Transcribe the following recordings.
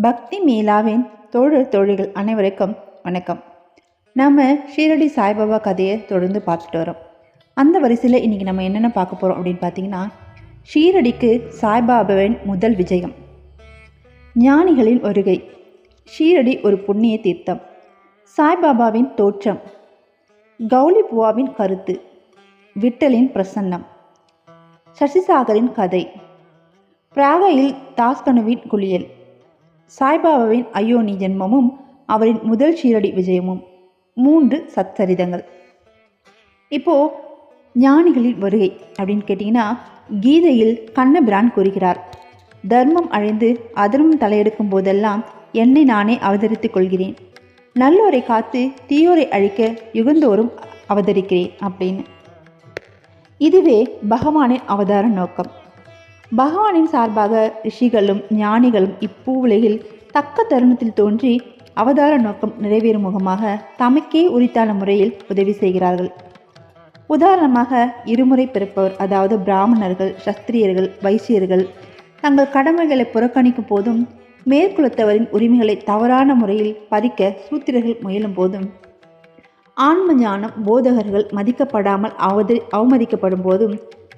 பக்தி மீலாவின் தோழர் தோழிகள் அனைவருக்கும் வணக்கம். நம்ம ஷீரடி சாய்பாபா கதையை தொடர்ந்து பார்த்துட்டு வரோம். அந்த வரிசையில் இன்றைக்கி நம்ம என்னென்ன பார்க்க போகிறோம் அப்படின்னு பார்த்தீங்கன்னா ஷீரடிக்கு சாய்பாபாவின் முதல் விஜயம். ஞானிகளின் வருகை. ஷீரடி ஒரு புண்ணிய தீர்த்தம். சாய்பாபாவின் தோற்றம். கௌலி புவாவின் கருத்து. விட்டலின் பிரசன்னம். சசிசாகரின் கதை. பிராகையில் தாஸ்கனுவின் குளியல். சாய்பாபாவின் அயோனி ஜென்மமும் அவரின் முதல் ஷீரடி விஜயமும். மூன்று சத்சரிதங்கள் இப்போ ஞானிகளின் வருகை அப்படின்னு கேட்டிங்கன்னா கீதையில் கண்ணபிரான் கூறுகிறார் தர்மம் அழிந்து அதர்மம் தலையெடுக்கும் போதெல்லாம் என்னை நானே அவதரித்துக் கொள்கிறேன். நல்லோரை காத்து தீயோரை அழிக்க யுகந்தோறும் அவதரிக்கிறேன் அப்படின்னு. இதுவே பகவானின் அவதார நோக்கம். பகவானின் சார்பாக ரிஷிகளும் ஞானிகளும் இப்பூவுலகில் தக்க தருணத்தில் தோன்றி அவதார நோக்கம் நிறைவேறும் முகமாக தமக்கே உரித்தான முறையில் உதவி செய்கிறார்கள். உதாரணமாக இருமுறை பிறப்பவர் அதாவது பிராமணர்கள் சஸ்திரியர்கள் வைசியர்கள் தங்கள் கடமைகளை புறக்கணிக்கும் போதும் மேற்குலத்தவரின் உரிமைகளை தவறான முறையில் பறிக்க சூத்திரர்கள் முயலும் போதும் ஆன்ம ஞானம் போதகர்கள் மதிக்கப்படாமல் அவதரி அவமதிக்கப்படும் போதும்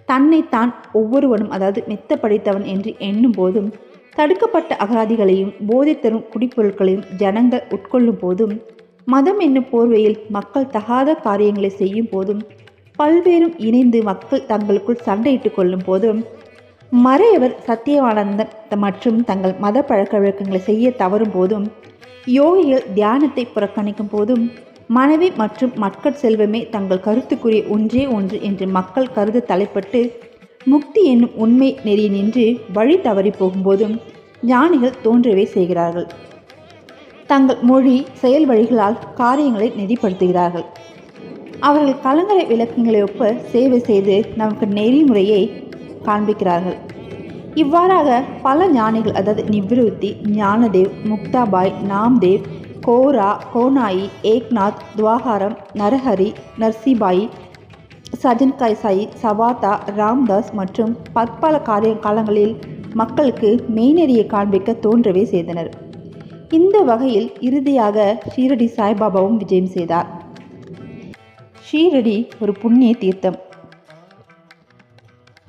தன்னைத்தான் ஒவ்வொருவனும் அதாவது மெத்த படித்தவன் என்று எண்ணும் போதும் தடுக்கப்பட்ட அகராதிகளையும் போதை தரும் குடிப்பொருட்களையும் ஜனங்கள் உட்கொள்ளும் போதும் மதம் என்னும் போர்வையில் மக்கள் தகாத காரியங்களை செய்யும் போதும் பல்வேறும் இணைந்து மக்கள் தங்களுக்குள் சண்டையிட்டுக் கொள்ளும் போதும் மறையவர் சத்தியவானந்தன் மற்றும் தங்கள் மத பழக்க வழக்கங்களை செய்ய தவறும் போதும் யோகிகள் தியானத்தை புறக்கணிக்கும் போதும் மனைவி மற்றும் மக்கள் செல்வமே தங்கள் கருத்துக்குரிய ஒன்றே ஒன்று என்று மக்கள் கருத தலைப்பட்டு முக்தி என்னும் உண்மை நெறி நின்று வழி தவறி போகும்போதும் ஞானிகள் தோன்றவே செய்கிறார்கள். தங்கள் மொழி செயல் வழிகளால் காரியங்களை நெறிப்படுத்துகிறார்கள். அவர்கள் கலங்கரை விளக்கங்களை ஒப்ப சேவை செய்து நமக்கு நெறிமுறையை காண்பிக்கிறார்கள். இவ்வாறாக பல ஞானிகள் அதாவது நிவிருத்தி ஞானதேவ் முக்தாபாய் நாம்தேவ் கோரா கோனாயி ஏக்நாத் துவாகாரம் நரஹரி நர்சிபாயி சஜன் கைசாயி சவாதா ராம்தாஸ் மற்றும் பற்பல காரிய காலங்களில் மக்களுக்கு மெய்நெறியை காண்பிக்க தோன்றவே செய்தனர். இந்த வகையில் இறுதியாக ஷீரடி சாய்பாபாவும் விஜயம் செய்தார். ஷீரடி ஒரு புண்ணிய தீர்த்தம்.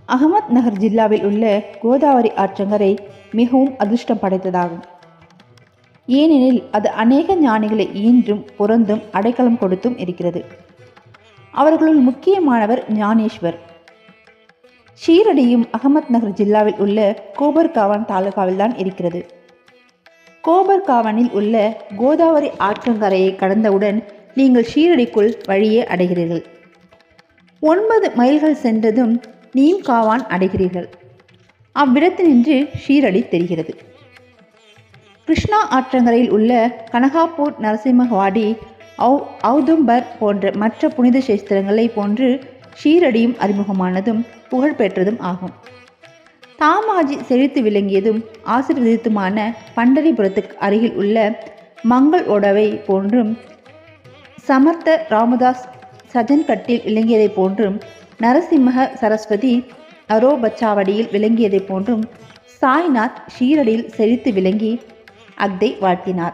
அகமத் நகர் ஜில்லாவில் உள்ள கோதாவரி ஆற்றங்கரை மிகவும் அதிர்ஷ்டம் படைத்ததாகும். ஏனெனில் அது அநேக ஞானிகளை ஈன்றும் புறந்தும் அடைக்கலம் கொடுத்தும் இருக்கிறது. அவர்களுள் முக்கியமானவர் ஞானேஸ்வர் ஷீரடியும் அகமத் நகர் ஜில்லாவில் உள்ள கோபர்காவான் தாலுகாவில் தான் இருக்கிறது. கோபர்காவனில் உள்ள கோதாவரி ஆற்றங்கரையை கடந்தவுடன் நீங்கள் ஷீரடிக்குள் வழியே அடைகிறீர்கள். ஒன்பது மைல்கள் சென்றதும் நீம் காவான் அடைகிறீர்கள். அவ்விடத்தினின்று ஷீரடி தெரிகிறது. கிருஷ்ணா ஆற்றங்கரையில் உள்ள கனகாப்பூர் நரசிம்மவாடி ஔ ஔதும்பர் போன்ற மற்ற புனித சேஸ்திரங்களை போன்று ஷீரடியும் அறிமுகமானதும் புகழ்பெற்றதும் ஆகும். தாமாஜி செழித்து விளங்கியதும் ஆசீர்வதித்துமான பண்டரிபுரத்துக்கு அருகில் உள்ள மங்கள் ஓடவை போன்றும் சமர்த்த ராமதாஸ் சஜன்கட்டில் விளங்கியதை போன்றும் நரசிம்மக சரஸ்வதி அரோபச்சாவடியில் விளங்கியதை போன்றும் சாய்நாத் ஷீரடியில் செழித்து விளங்கி அக்தை வாழ்த்தினார்.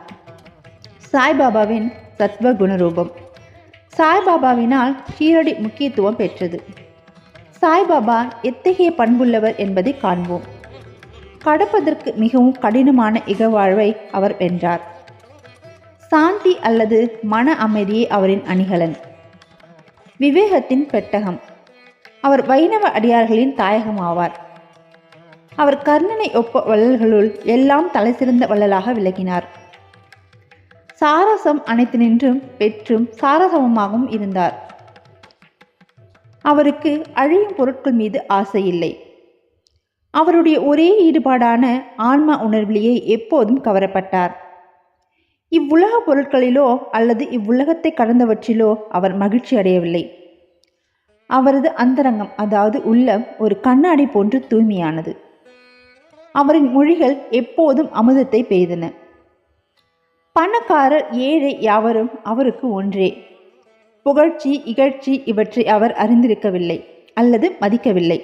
சாய்பாபாவின் சத்வ குணரூபம் சாய்பாபாவினால் ஷீரடி முக்கியத்துவம் பெற்றது. சாய்பாபா எத்தகைய பண்புள்ளவர் என்பதை காண்போம். கடப்பதற்கு மிகவும் கடினமான இகவாழ்வை அவர் வென்றார். சாந்தி அல்லது மன அமைதியே அவரின் அணிகலன். விவேகத்தின் பெட்டகம். அவர் வைணவ அடியார்களின் தாயகம் ஆவார் அவர் கர்ணனை ஒப்ப வள்ளல்களுள் எல்லாம் தலைசிறந்த வள்ளலாக விளங்கினார் சாரசம் அனைத்து நின்றும் பெற்றும் சாரசமமாகவும் இருந்தார். அவருக்கு அழியும் பொருட்கள் மீது ஆசை இல்லை. அவருடைய ஒரே ஈடுபாடான ஆன்மா உணர்விலேயே எப்போதும் கவரப்பட்டார். இவ்வுலக பொருட்களிலோ அல்லது இவ்வுலகத்தை கடந்தவற்றிலோ அவர் மகிழ்ச்சி அடையவில்லை. அவரது அந்தரங்கம் அதாவது உள்ளம் ஒரு கண்ணாடி போன்று தூய்மையானது. அவரின் மொழிகள் எப்போதும் அமுதத்தை பெய்தன. பணக்காரர் ஏழை யாவரும் அவருக்கு ஒன்றே. புகழ்ச்சி இகழ்ச்சி இவற்றை அவர் அறிந்திருக்கவில்லை அல்லது மதிக்கவில்லை.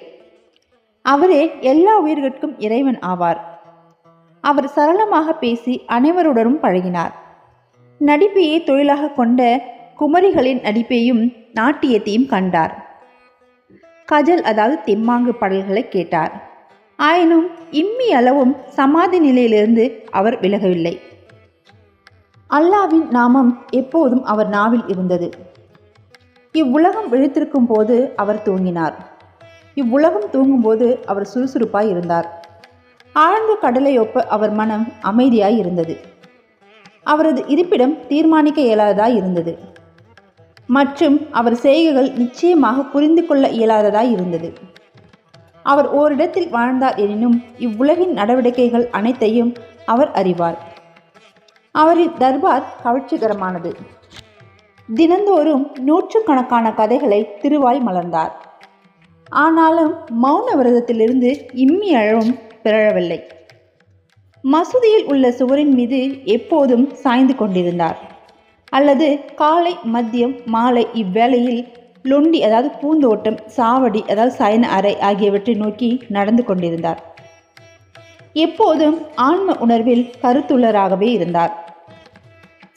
அவரே எல்லா உயிர்களுக்கும் இறைவன் ஆவார். அவர் சரளமாக பேசி அனைவருடனும் பழகினார். நடிப்பையே தொழிலாக கொண்ட குமரிகளின் நடிப்பையும் நாட்டியத்தையும் கண்டார். கஜல் அதாவது தெம்மாங்கு பாடல்களை கேட்டார். ஆயினும் இம்மி அளவும் சமாதி நிலையிலிருந்து அவர் விலகவில்லை. அல்லாவின் நாமம் எப்போதும் அவர் நாவில் இருந்தது. இவ்வுலகம் விழித்திருக்கும் போது அவர் தூங்கினார். இவ்வுலகம் தூங்கும்போது அவர் சுறுசுறுப்பாய் இருந்தார். ஆழ்ந்த கடலையொப்ப அவர் மனம் அமைதியாய் இருந்தது. அவரது இருப்பிடம் தீர்மானிக்க இயலாததாய் இருந்தது. மற்றும் அவர் செய்கைகள் நிச்சயமாக புரிந்து கொள்ள இயலாததாய் இருந்தது. அவர் ஓரிடத்தில் வாழ்ந்தார் எனினும் இவ்வுலகின் நடவடிக்கைகள் அனைத்தையும் அவர் அறிவார். அவரின் தர்பார் கவர்ச்சிகரமானது. தினந்தோறும் நூற்றுக்கணக்கான கதைகளை திருவாய் மலர்ந்தார். ஆனாலும் மௌன விரதத்திலிருந்து இம்மி அழவும் பிறழவில்லை. மசூதியில் உள்ள சுவரின் மீது எப்போதும் சாய்ந்து கொண்டிருந்தார். அல்லது காலை மதியம் மாலை இவ்வேளையில் லொண்டி அதாவது பூந்தோட்டம் சாவடி அதாவது சயன அறை ஆகியவற்றை நோக்கி நடந்து கொண்டிருந்தார். எப்போதும் ஆன்ம உணர்வில் கருத்துள்ளராகவே இருந்தார்.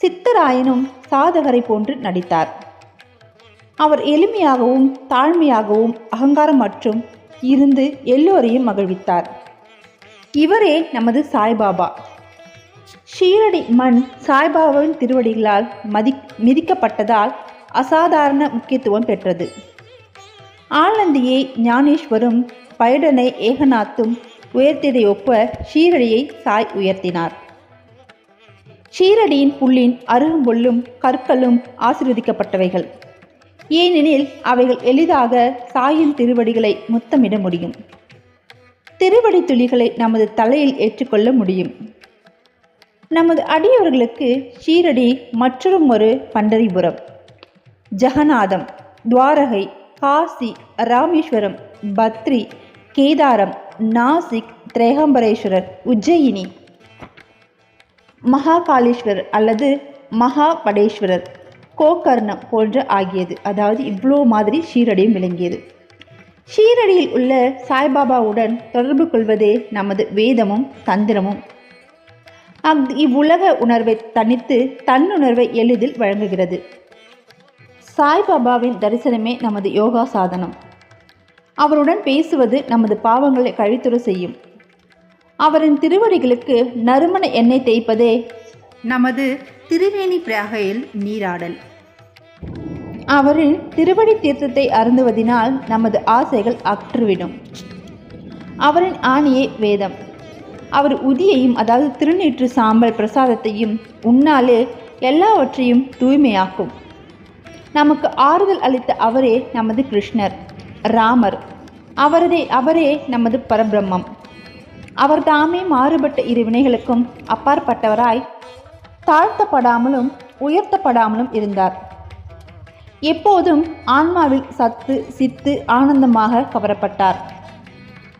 சித்தராயனும் சாதகரை போன்று நடித்தார். அவர் எளிமையாகவும் தாழ்மையாகவும் அகங்காரம் மற்றும் இருந்து எல்லோரையும் மகிழ்வித்தார். இவரே நமது சாய்பாபா. ஷீரடி மண் சாய்பாபாவின் திருவடிகளால் மதி மிதிக்கப்பட்டதால் அசாதாரண முக்கியத்துவம் பெற்றது. ஆனந்தியை ஞானேஸ்வரும் பைடனை ஏகநாத்தும் உயர்த்தியதை ஒப்ப ஷீரடியை சாய் உயர்த்தினார். ஷீரடியின் புல்லின் அருகும்பொல்லும் கற்களும் ஆசீர்வதிக்கப்பட்டவைகள். ஏனெனில் அவைகள் எளிதாக சாயின் திருவடிகளை முத்தமிட முடியும். திருவடி துளிகளை நமது தலையில் ஏற்றுக்கொள்ள முடியும். நமது அடியவர்களுக்கு ஷீரடி மற்றொரு ஒரு பண்டரிபுரம் ஜெகநாதம் துவாரகை காசி ராமேஸ்வரம் பத்ரி கேதாரம் நாசிக் திரேகம்பரேஸ்வரர் உஜ்ஜயினி. மகாகாலேஸ்வரர் அல்லது மகாபடேஸ்வரர் கோகர்ணம் போன்று ஆகியது. அதாவது இவ்வளோ மாதிரி ஷீரடியும் விளங்கியது. ஷீரடியில் உள்ள சாய்பாபாவுடன் தொடர்பு கொள்வதே நமது வேதமும் தந்திரமும். அக் இவ்வுலக உணர்வை தனித்து தன்னுணர்வை எளிதில் வழங்குகிறது. சாய்பாபாவின் தரிசனமே நமது யோகா சாதனம். அவருடன் பேசுவது நமது பாவங்களை கழித்துற செய்யும். அவரின் திருவடிகளுக்கு நறுமண எண்ணெய் தேய்ப்பதே நமது திருவேணி பிராகையில் நீராடல். அவரின் திருவடி தீர்த்தத்தை அருந்துவதினால் நமது ஆசைகள் அற்றுவிடும் அவரின் ஆணியே வேதம். அவர் உதியையும் அதாவது திருநீற்று சாம்பல் பிரசாதத்தையும் உன்னாலே எல்லாவற்றையும் தூய்மையாக்கும். நமக்கு ஆறுதல் அளித்த அவரே நமது கிருஷ்ணர் ராமர். அவரதே அவரே நமது பரபிரம்மம். அவர் தாமே மாறுபட்ட இரு வினைகளுக்கும் அப்பாற்பட்டவராய் தாழ்த்தப்படாமலும் உயர்த்தப்படாமலும் இருந்தார். எப்போதும் ஆன்மாவில் சத்து சித்து ஆனந்தமாக கவரப்பட்டார்.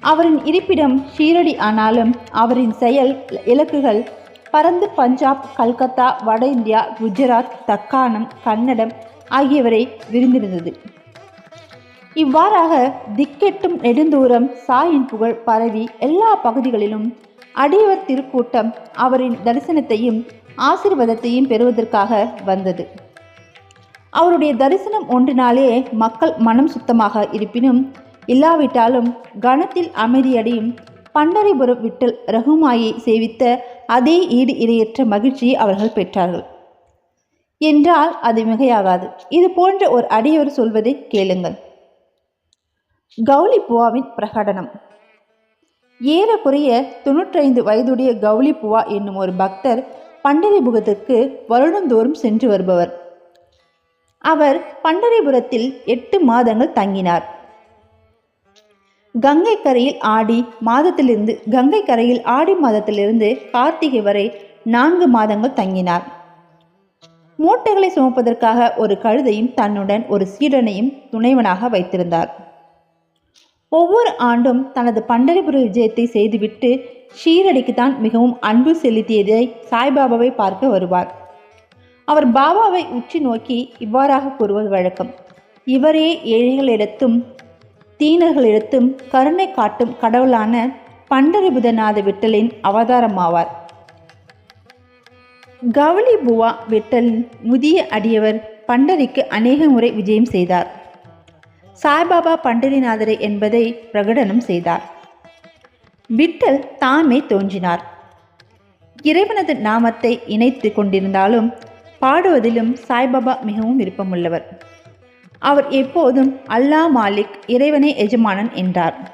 அவரின் இருப்பிடம் ஷீரடி ஆனாலும் அவரின் செயல் இலக்குகள் பரந்து பஞ்சாப் கல்கத்தா வட இந்தியா குஜராத் தக்காணம் கன்னடம் ஆகியவரை விரிந்திருந்தது. இவ்வாறாக திக்கெட்டும் நெடுந்தூரம் சாயின் புகழ் பரவி எல்லா பகுதிகளிலும் அடியவர் திருக்கூட்டம் அவரின் தரிசனத்தையும் ஆசீர்வாதத்தையும் பெறுவதற்காக வந்தது. அவருடைய தரிசனம் ஒன்றினாலே மக்கள் மனம் சுத்தமாக இருப்பினும் இல்லாவிட்டாலும் கணத்தில் அமைதியடையும் பண்டரிபுரம் விட்டல் ரகுமாயை சேவித்த அதே ஈடு இரையற்ற மகிழ்ச்சியை அவர்கள் பெற்றார்கள். என்றால் அது மிகையாகாது. இது போன்ற ஒரு அடியவர் சொல்வதை கேளுங்கள். கௌலி புவாவின் பிரகடனம். ஏறக்குறைய தொன்னூற்றைந்து வயதுடைய கௌலி புவா என்னும் ஒரு பக்தர் பண்டரிபுகத்துக்கு வருடந்தோறும் சென்று வருபவர். அவர் பண்டரிபுரத்தில் எட்டு மாதங்கள் தங்கினார். கங்கை கரையில் ஆடி மாதத்திலிருந்து கங்கை கரையில் ஆடி மாதத்திலிருந்து கார்த்திகை வரை நான்கு மாதங்கள் தங்கினார். மூட்டைகளை சுமப்பதற்காக ஒரு கழுதையும் தன்னுடன் ஒரு சீடனையும் துணைவனாக வைத்திருந்தார். ஒவ்வொரு ஆண்டும் தனது பண்டரிபுர விஜயத்தை செய்துவிட்டு ஷீரடிக்கு தான் மிகவும் அன்பு செலுத்தியதை சாய்பாபாவை பார்க்க வருவார். அவர் பாபாவை உச்சி நோக்கி இவ்வாறாக கூறுவது வழக்கம். இவரே ஏழைகளிடத்தும் தீனர்களிடத்தும் கருணை காட்டும் கடவுளான பண்டரிபுதநாத விட்டலின் அவதாரமாவார். கவுளி புவா விட்டலின் முதிய அடியவர் பண்டரிக்கு அநேக முறை விஜயம் செய்தார். சாய்பாபா பண்டரிநாதரை என்பதை பிரகடனம் செய்தார். விட்டல் தாமே தோன்றினார். இறைவனது நாமத்தை இணைத்து கொண்டிருந்தாலும் பாடுவதிலும் சாய்பாபா மிகவும் விருப்பமுள்ளவர். அவர் எப்போதும் அல்லாஹ் மாலிக் இறைவனே எஜமானன் என்றார்.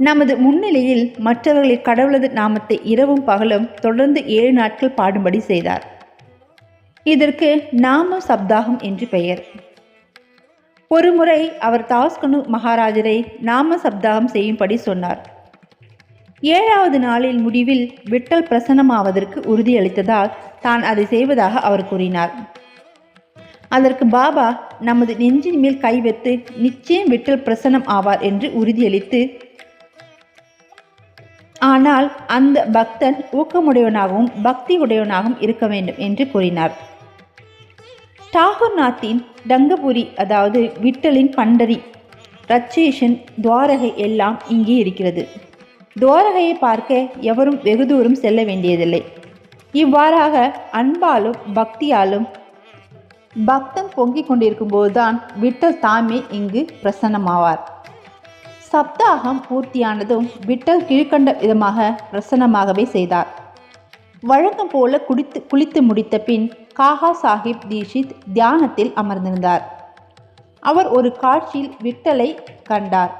நமது முன்னிலையில் மற்றவர்களின் கடவுளது நாமத்தை இரவும் பகலும் தொடர்ந்து ஏழு நாட்கள் பாடும்படி செய்தார். இதற்கு நாம சப்தாகம் என்று பெயர். ஒருமுறை அவர் தாஸ்கனு மகாராஜரை நாம சப்தாகம் செய்யும்படி சொன்னார். ஏழாவது நாளில் முடிவில் விட்டல் பிரசன்னமாவதற்கு உறுதியளித்ததால் தான் அதை செய்வதாக அவர் கூறினார். அதற்கு பாபா நமது நெஞ்சின் மேல் கை வைத்து நிச்சயம் விட்டல் பிரசன்னம் ஆவார் என்று உறுதியளித்து ஆனால் அந்த பக்தன் ஊக்கமுடையவனாகவும் பக்தி உடையவனாகவும் இருக்க வேண்டும் என்று கூறினார். டாகூர்நாத்தின் டங்கபுரி அதாவது விட்டலின் பண்டரி ரச்சேஷன் துவாரகை எல்லாம் இங்கே இருக்கிறது. துவாரகையை பார்க்க எவரும் வெகு தூரம் செல்ல வேண்டியதில்லை. இவ்வாறாக அன்பாலும் பக்தியாலும் பக்தன் பொங்கிக் கொண்டிருக்கும் போதுதான் விட்டல் தாமே இங்கு பிரசன்னமாவார். சப்தாகம் பூர்த்தியானதும் விட்டல் கீழ்கண்ட விதமாக பிரசன்னமாகவே செய்தார். வழக்கம் போல குடித்து குளித்து முடித்த பின் காகா சாஹிப் தீஷித் தியானத்தில் அமர்ந்திருந்தார். அவர் ஒரு காட்சியில் விட்டலை கண்டார்.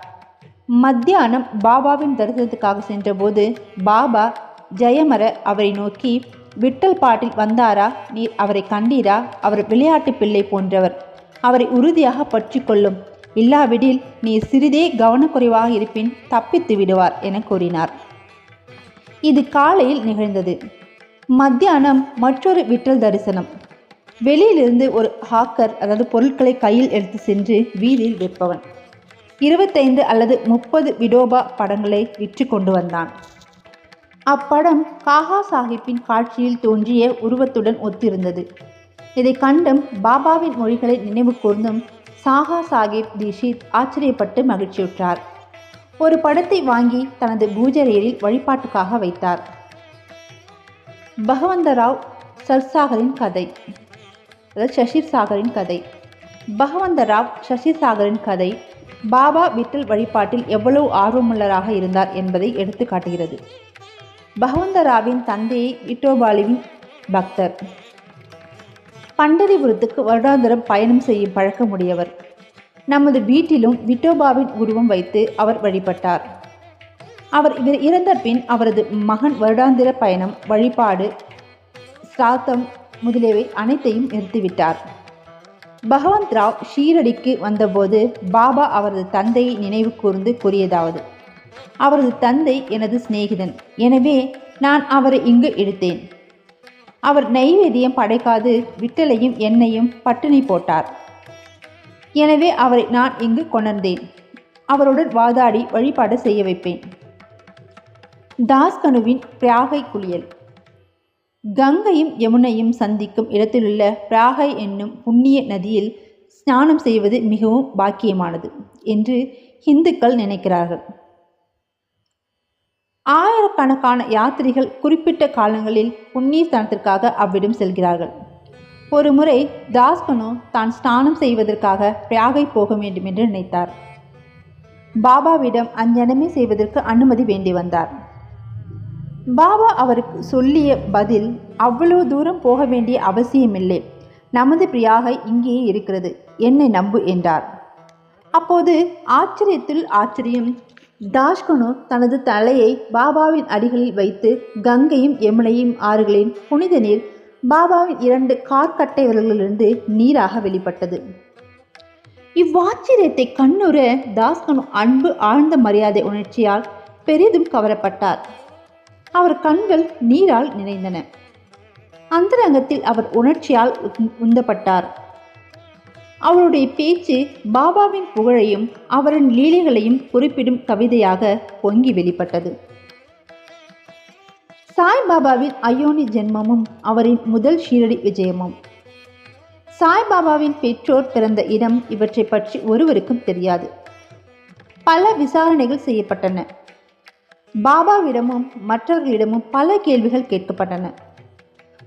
மத்தியானம் பாபாவின் தரிசனத்துக்காக சென்றபோது பாபா ஜெயமர அவரை நோக்கி விட்டல் பாட்டில் வந்தாரா? நீர் அவரை கண்டீரா? அவர் விளையாட்டு பிள்ளை போன்றவர். அவரை உறுதியாக பற்றி கொள்ளும். இல்லாவிடில் நீ சிறிதே கவனக்குறைவாக இருப்பின் தப்பித்து விடுவார் என கூறினார். இது காலையில் நிகழ்ந்தது. மத்தியானம் மற்றொரு விட்டல் தரிசனம். வெளியிலிருந்து ஒரு ஹாக்கர் அதாவது பொருட்களை கையில் எடுத்து சென்று வீதியில் விற்பவன். இருபத்தைந்து அல்லது முப்பது விடோபா படங்களை விற்று கொண்டு வந்தான். அப்படம் காகா சாஹிப்பின் காட்சியில் தோன்றிய உருவத்துடன் ஒத்திருந்தது. இதை கண்டும் பாபாவின் மொழிகளை நினைவு கூர்ந்தும் சாகா சாஹிப் தீஷித் ஆச்சரியப்பட்டு மகிழ்ச்சியுற்றார். ஒரு படத்தை வாங்கி தனது பூஜரையில் வழிபாட்டுக்காக வைத்தார். பகவந்தராவ் சர்சாகரின் கதை. அதாவது சசி சாகரின் கதை. பகவந்தராவ் சசி சாகரின் கதை பாபா விட்டல் வழிபாட்டில் எவ்வளவு ஆர்வமுள்ளராக இருந்தார் என்பதை எடுத்து காட்டுகிறது பகவந்தராவின் தந்தையை இட்டோபாலுவின் பக்தர். பண்டரிபுரத்துக்கு வருடாந்திரம் பயணம் செய்யும் பழக்கமுடையவர். நமது வீட்டிலும் விட்டோபாவின் உருவம் வைத்து அவர் வழிபட்டார். அவர் இவர் இறந்த பின் அவரது மகன் வருடாந்திர பயணம் வழிபாடு சாத்தம் முதலியவை அனைத்தையும் நிறுத்திவிட்டார். பகவந்த் ராவ் ஷீரடிக்கு வந்தபோது பாபா அவரது தந்தையை நினைவு கூர்ந்து கூறியதாவது அவரது தந்தை எனது சிநேகிதன். எனவே நான் அவரை இங்கு எடுத்தேன். அவர் நெய்வேதியம் படைக்காது விட்டலையும் எண்ணெயும் பட்டினி போட்டார். எனவே அவரை நான் இங்கு கொணர்ந்தேன். அவருடன் வாதாடி வழிபாடு செய்ய வைப்பேன். தாஸ்கனுவின் பிராகை குளியல். கங்கையும் யமுனையும் சந்திக்கும் இடத்திலுள்ள பிராகை என்னும் புண்ணிய நதியில் ஸ்நானம் செய்வது மிகவும் பாக்கியமானது என்று இந்துக்கள் நினைக்கிறார்கள். ஆயிரக்கணக்கான யாத்திரிகள் குறிப்பிட்ட காலங்களில் புண்ணிய ஸ்தானத்திற்காக அவ்விடம் செல்கிறார்கள். ஒரு முறை தாஸ்கனு தான் ஸ்நானம் செய்வதற்காக பிராகை போக வேண்டும் என்று நினைத்தார். பாபாவிடம் அஞ்சனமே செய்வதற்கு அனுமதி வேண்டி வந்தார். பாபா அவருக்கு சொல்லிய பதில் அவ்வளவு தூரம் போக வேண்டிய அவசியமில்லை. நமது பிரியாகை இங்கேயே இருக்கிறது. என்னை நம்பு என்றார். அப்போது ஆச்சரியத்தில் ஆச்சரியம் தாஷ்கனு தனது தலையை பாபாவின் அடிகளில் வைத்து கங்கையும் யமுனையும் ஆறுகளின் புனித நீர் பாபாவின் இரண்டு கார்கட்டை விரல்களிலிருந்து நீராக வெளிப்பட்டது. இவ்வாச்சரியத்தை கண்ணுற தாஸ்கனு அன்பு ஆழ்ந்த மரியாதை உணர்ச்சியால் பெரிதும் கவரப்பட்டார். அவர் கண்கள் நீரால் நிறைந்தன. அந்தரங்கத்தில் அவர் உணர்ச்சியால் உந்- உந்தப்பட்டார். அவருடைய பேச்சு பாபாவின் புகழையும் அவரின் லீலைகளையும் குறிப்பிடும் கவிதையாக பொங்கி வெளிப்பட்டது. சாய்பாபாவின் அயோனி ஜென்மமும் அவரின் முதல் ஷீரடி விஜயமும். சாய்பாபாவின் பெற்றோர் பிறந்த இடம் இவற்றை பற்றி ஒருவருக்கும் தெரியாது. பல விசாரணைகள் செய்யப்பட்டன. பாபாவிடமும் மற்றவர்களிடமும் பல கேள்விகள் கேட்கப்பட்டன.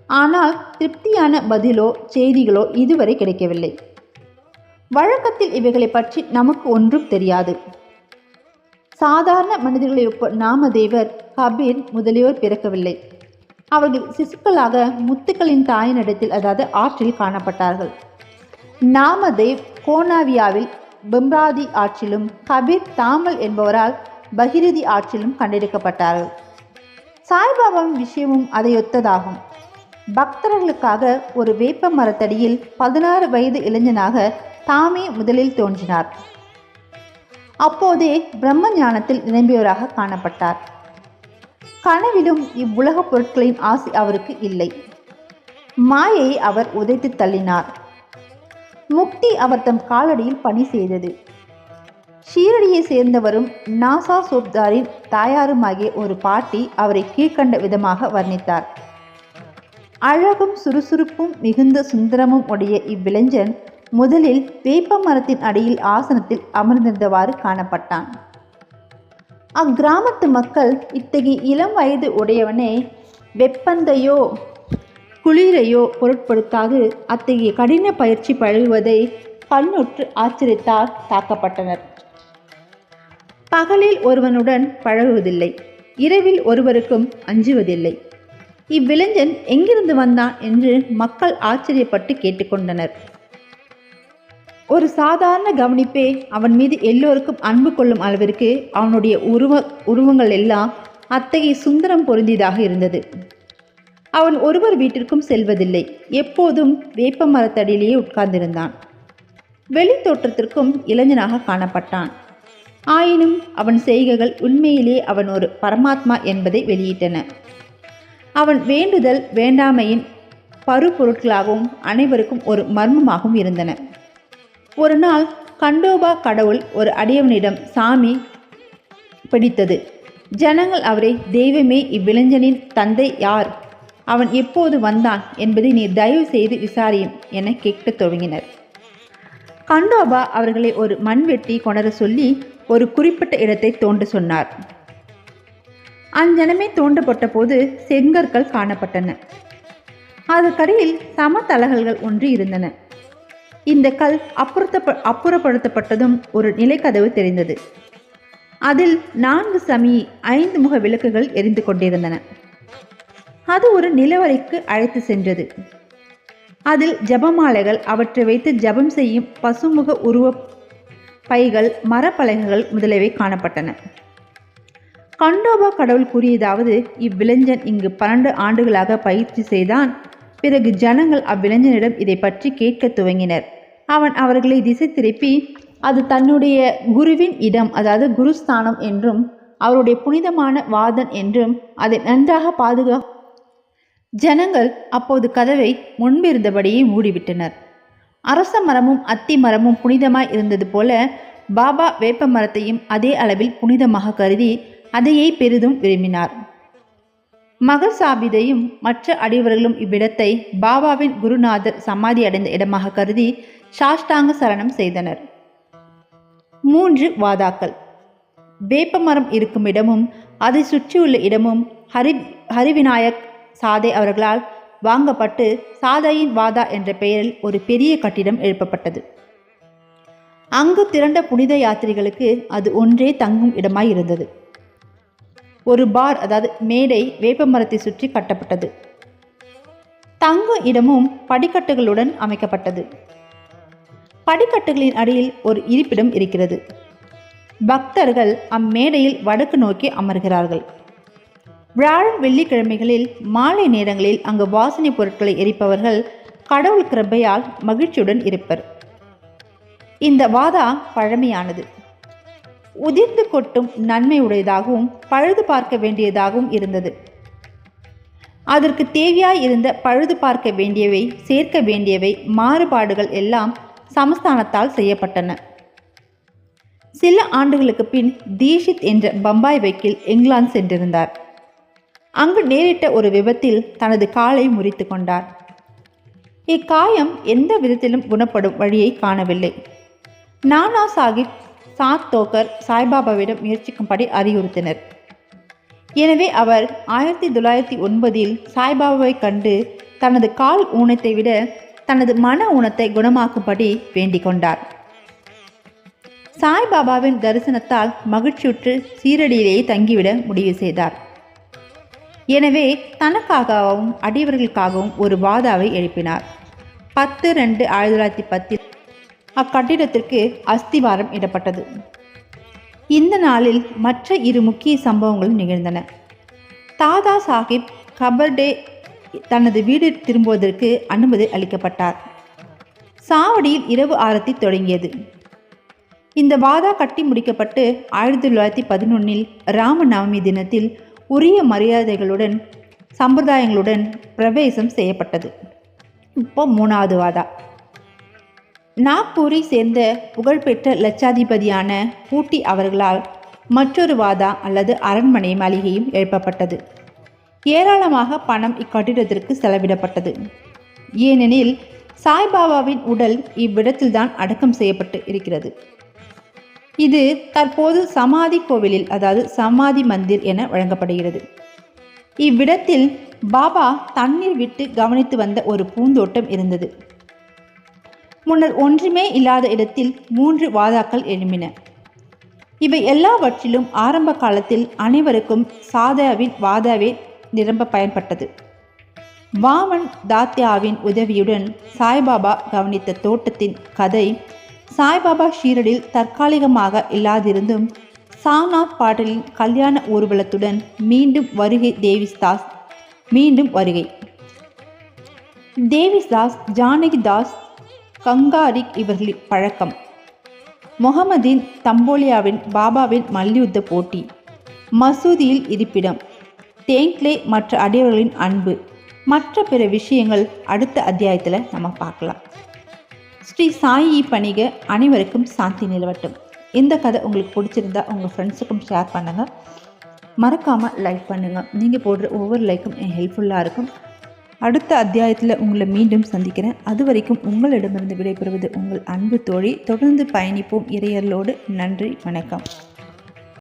ஆனால் திருப்தியான பதிலோ செய்திகளோ இதுவரை கிடைக்கவில்லை. வழக்கத்தில் இவைகளை பற்றி நமக்கு ஒன்றும் தெரியாது. சாதாரண மனிதர்களை ஒப்ப நாமதேவர் கபீர் முதலியோர் பிறக்கவில்லை. அவர்கள் சிசுக்களாக முத்துக்களின் தாயினிடத்தில் அதாவது ஆற்றில் காணப்பட்டார்கள். நாமதேவ் கோனாவியாவில் பிம்ராதி ஆற்றிலும் கபீர் தாமல் என்பவரால் பகிரதி ஆற்றிலும் கண்டெடுக்கப்பட்டார்கள். சாய்பாபாவின் விஷயமும் அதையொத்ததாகும். பக்தர்களுக்காக ஒரு வேப்ப மரத்தடியில் பதினாறு வயது இளைஞனாக தாமே முதலில் தோன்றினார். அப்போதே பிரம்ம ஞானத்தில் நிரம்பியவராக காணப்பட்டார். கனவிலும் இவ்வுலகப் பொருட்களின் ஆசை அவருக்கு இல்லை. மாயையை அவர் உதைத்து தள்ளினார். முக்தி அவர் தம் காலடியில் பணி செய்தது. ஷீரடியை சேர்ந்தவரும் நாசா சோப்தாரின் தாயாருமாகிய ஒரு பாட்டி அவரை கீழ்க்கண்ட விதமாக வர்ணித்தார். அழகும் சுறுசுறுப்பும் மிகுந்த சுந்தரமும் உடைய இவ்விளைஞன் முதலில் வேப்ப மரத்தின் அடியில் ஆசனத்தில் அமர்ந்திருந்தவாறு காணப்பட்டான். அக்கிராமத்து மக்கள் இத்தகைய இளம் வயது உடையவனே வெப்பந்தையோ குளிரையோ பொருட்படுத்தாது அத்தகைய கடின பயிற்சி பழகுவதை கண்ணுற்று ஆச்சரித்தார் தாக்கப்பட்டனர். பகலில் ஒருவனுடன் பழகுவதில்லை இரவில் ஒருவருக்கும் அஞ்சுவதில்லை. இவ்விளைஞன் எங்கிருந்து வந்தான் என்று மக்கள் ஆச்சரியப்பட்டு கேட்டுக்கொண்டனர். ஒரு சாதாரண கவனிப்பே அவன் மீது எல்லோருக்கும் அன்பு கொள்ளும் அளவிற்கு அவனுடைய உருவ உருவங்கள் எல்லாம் அத்தகைய சுந்தரம் பொருந்தியதாக இருந்தது. அவன் ஒருவர் வீட்டிற்கும் செல்வதில்லை. எப்போதும் வேப்ப மரத்தடியிலேயே உட்கார்ந்திருந்தான். வெளி தோற்றத்திற்கும் இளைஞனாக காணப்பட்டான். ஆயினும் அவன் செய்கைகள் உண்மையிலே அவன் ஒரு பரமாத்மா என்பதை வெளியிட்டன. அவன் வேண்டுதல் வேண்டாமையின் பருப்பொருட்களாகவும் அனைவருக்கும் ஒரு மர்மமாகவும் இருந்தன. ஒரு நாள் கண்டோபா கடவுள் ஒரு அடியவனிடம் சாமி பிடித்தது. ஜனங்கள் அவரை தெய்வமே இவ்விளைஞனின் தந்தை யார்? அவன் எப்போது வந்தான் என்பதை நீ தயவு செய்து விசாரியும் என கேட்கத் துவங்கினர். கண்டோபா அவர்களை ஒரு மண்வெட்டி கொணர சொல்லி ஒரு குறிப்பிட்ட இடத்தை தோண்ட சொன்னார். அஞ்சனமே தோண்டப்பட்ட போது செங்கற்கள் காணப்பட்டன. அதற்கடையில் சமதளகல்கள் ஒன்று இருந்தன. இந்த கல் அப்புறத்தப்ப அப்புறப்படுத்தப்பட்டதும் ஒரு நிலைக்கதவு தெரிந்தது. அதில் நான்கு சமி ஐந்து முக விளக்குகள் எரிந்து கொண்டிருந்தன. அது ஒரு நிலவரைக்கு அழைத்து சென்றது. அதில் ஜபமாலைகள் அவற்றை வைத்து ஜபம் செய்யும் பசுமுக உருவ பைகள் மரப்பலகைகள் முதலியவை காணப்பட்டன. கண்டோபா கடவுள் கூறியதாவது இவ்விளைஞன் இங்கு பன்னெண்டு ஆண்டுகளாக பயிற்சி செய்தான் பிறகு ஜனங்கள் அவ்விளைஞனிடம் இதை பற்றி கேட்க துவங்கினர். அவன் அவர்களை திசை திருப்பி அது தன்னுடைய குருவின் இடம் அதாவது குருஸ்தானம் என்றும் அவருடைய புனிதமான வாதன் என்றும் அதை நன்றாக பாதுகா ஜனங்கள் அப்போது கதவை முன்பிருந்தபடியே மூடிவிட்டனர். அரச மரமும் அத்தி மரமும் புனிதமாய் இருந்தது போல பாபா வேப்ப மரத்தையும் அதே அளவில் புனிதமாக கருதி அதையே பெரிதும் விரும்பினார். மகள் சாபிதையும் மற்ற அடியவர்களும் இவ்விடத்தை பாபாவின் குருநாதர் சமாதி அடைந்த இடமாக கருதி சாஷ்டாங்க சரணம் செய்தனர். மூன்று வாதாக்கள். வேப்பமரம் இருக்கும் இடமும் அதை சுற்றியுள்ள இடமும் ஹரி ஹரிவிநாயக் சாதை அவர்களால் வாங்கப்பட்டு சாதையின் வாதா என்ற பெயரில் ஒரு பெரிய கட்டிடம் எழுப்பப்பட்டது. அங்கு திரண்ட புனித யாத்திரிகளுக்கு அது ஒன்றே தங்கும் இடமாய் இருந்தது. ஒரு பார் அதாவது மேடை வேப்பமரத்தை சுற்றி கட்டப்பட்டது. தங்கும் இடமும் படிக்கட்டுகளுடன் அமைக்கப்பட்டது. படிக்கட்டுகளின் அடியில் ஒரு இருப்பிடம் இருக்கிறது. பக்தர்கள் அம்மேடையில் வடக்கு நோக்கி அமர்கிறார்கள். வியாழன் வெள்ளிக்கிழமைகளில் மாலை நேரங்களில் அங்கு வாசனை பொருட்களை எரிப்பவர்கள் கடவுள் கிருபையால் மகிழ்ச்சியுடன் இருப்பர். இந்த வாதா பழமையானது. உதிர்ந்து கொட்டும் நன்மை உடையதாகவும் பழுது பார்க்க வேண்டியதாகவும் இருந்தது. அதற்கு தேவையாய் இருந்த பழுது பார்க்க வேண்டியவை சேர்க்க வேண்டியவை மாறுபாடுகள் எல்லாம் சமஸ்தானத்தால் செய்யப்பட்டன. சில ஆண்டுகளுக்கு பின் தீஷித் என்ற பம்பாய் வைக்கில் இங்கிலாந்து சென்றிருந்தார். அங்கு நேரிட்ட ஒரு விபத்தில் தனது காலை முறித்து கொண்டார். இக்காயம் எந்த விதத்திலும் குணப்படும் வழியை காணவில்லை. நானா சாஹிப் சாத் தோக்கர் சாய்பாபாவிடம் முயற்சிக்கும்படி அறிவுறுத்தினர். எனவே அவர் ஆயிரத்தி தொள்ளாயிரத்தி ஒன்பதில் சாய்பாபாவை கண்டு தனது கால் ஊனத்தை விட தனது மன ஊனத்தை குணமாக்கும்படி வேண்டிக் கொண்டார். சாய்பாபாவின் தரிசனத்தால் மகிழ்ச்சியுற்று சீரடியிலேயே தங்கிவிட முடிவு செய்தார். எனவே தனக்காகவும் அடியவர்களுக்காகவும் ஒரு வாதாவை எழுப்பினார். பத்து ரெண்டு ஆயிரத்தி தொள்ளாயிரத்தி பத்தில் அக்கட்டிடத்திற்கு அஸ்திவாரம் இடப்பட்டது. இந்த நாளில் மற்ற இரு முக்கிய சம்பவங்களும் நிகழ்ந்தன. தாதா சாஹிப் கபர்டே தனது வீடு திரும்புவதற்கு அனுமதி அளிக்கப்பட்டார். சாவடியில் இரவு ஆரத்தி தொடங்கியது. இந்த வாதா கட்டி முடிக்கப்பட்டு ஆயிரத்தி தொள்ளாயிரத்தி பதினொன்னில் ராமநவமி தினத்தில் உரிய மரியாதைகளுடன் சம்பிரதாயங்களுடன் பிரவேசம் செய்யப்பட்டது. இப்போ மூணாவது வாதா. நாக்பூரை சேர்ந்த புகழ்பெற்ற லட்சாதிபதியான பூட்டி அவர்களால் மற்றொரு வாதா அல்லது அரண்மனை மாளிகையும் எழுப்பப்பட்டது. ஏராளமாக பணம் இக்கட்டிடத்திற்கு செலவிடப்பட்டது. ஏனெனில் சாய்பாபாவின் உடல் இவ்விடத்தில்தான் அடக்கம் செய்யப்பட்டு இருக்கிறது. இது தற்போது சமாதி கோவிலில் அதாவது சமாதி மந்திர் என வழங்கப்படுகிறது. இவ்விடத்தில் பாபா தண்ணீர் விட்டு கவனித்து வந்த ஒரு பூந்தோட்டம் இருந்தது. முன்னர் ஒன்றுமே இல்லாத இடத்தில் மூன்று வாதாக்கள் எழும்பின. இவை எல்லாவற்றிலும் ஆரம்ப காலத்தில் அனைவருக்கும் சாதாவின் வாதாவே நிரம்ப பயன்பட்டது. வாமன் தாத்யாவின் உதவியுடன் சாய்பாபா கவனித்த தோட்டத்தின் கதை சாய்பாபா ஷீரடில் தற்காலிகமாக இல்லாதிருந்தும் சாம்நாத் பாட்டலின் கல்யாண ஊர்வலத்துடன் மீண்டும் வருகை தேவிஸ்தாஸ் மீண்டும் வருகை. தேவிஸ்தாஸ் ஜானகிதாஸ் கங்காரிக் இவர்களின் பழக்கம். முகமதின் தம்போலியாவின் பாபாவின் மல்யுத்த போட்டி மசூதியில் இருப்பிடம். தேங்க்லே மற்ற அடியவர்களின் அன்பு. மற்ற பிற விஷயங்கள் அடுத்த அத்தியாயத்தில் நம்ம பார்க்கலாம். ஸ்ரீ சாயி பணிக அனைவருக்கும் சாந்தி நிலவட்டும். இந்த கதை உங்களுக்கு பிடிச்சிருந்தா உங்கள் ஃப்ரெண்ட்ஸுக்கும் ஷேர் பண்ணுங்கள் மறக்காமல் லைக் பண்ணுங்கள் நீங்கள் போடுற ஒவ்வொரு லைக்கும் என் ஹெல்ப்ஃபுல்லாக இருக்கும். அடுத்த அத்தியாயத்தில் உங்களை மீண்டும் சந்திக்கிறேன். அது வரைக்கும் உங்களிடமிருந்து விடைபெறுவது உங்கள் அன்பு தோழி. தொடர்ந்து பயணிப்போம் இறையர்களோடு. நன்றி வணக்கம்.